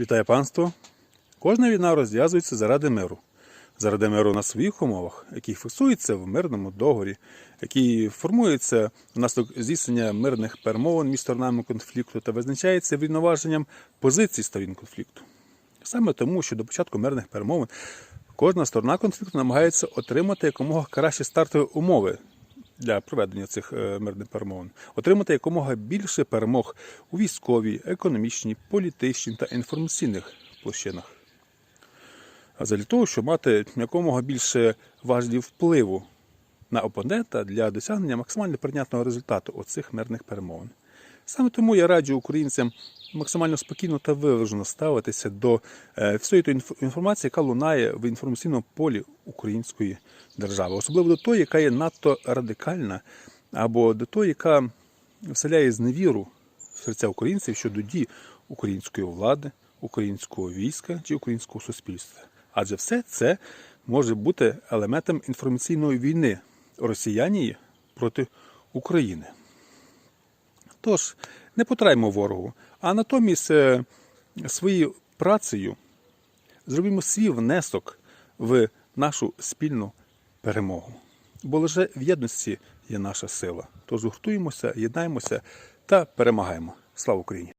Вітаю панство! Кожна війна розв'язується заради миру. Заради миру на своїх умовах, який фіксується в мирному договорі, який формується внаслідок здійснення мирних перемовин між сторонами конфлікту та визначається відноваженням позицій сторін конфлікту. Саме тому, що до початку мирних перемовин кожна сторона конфлікту намагається отримати якомога кращі стартові умови для проведення цих е, мирних перемовин, отримати якомога більше перемог у військовій, економічній, політичній та інформаційних площинах. А для того, щоб мати якомога більше важелів впливу на опонента для досягнення максимально прийнятного результату оцих мирних перемовин. Саме тому я раджу українцям максимально спокійно та виважено ставитися до е, всієї тої інф- інформації, яка лунає в інформаційному полі української держави, особливо до тої, яка є надто радикальна, або до тої, яка вселяє зневіру в серця українців щодо дій української влади, українського війська чи українського суспільства. Адже все це може бути елементом інформаційної війни росіянії проти України. Тож, не потраймо ворогу, а натомість е, своєю працею зробимо свій внесок в нашу спільну перемогу. Бо лише в єдності є наша сила. Тож гуртуємося, єднаємося та перемагаємо. Слава Україні!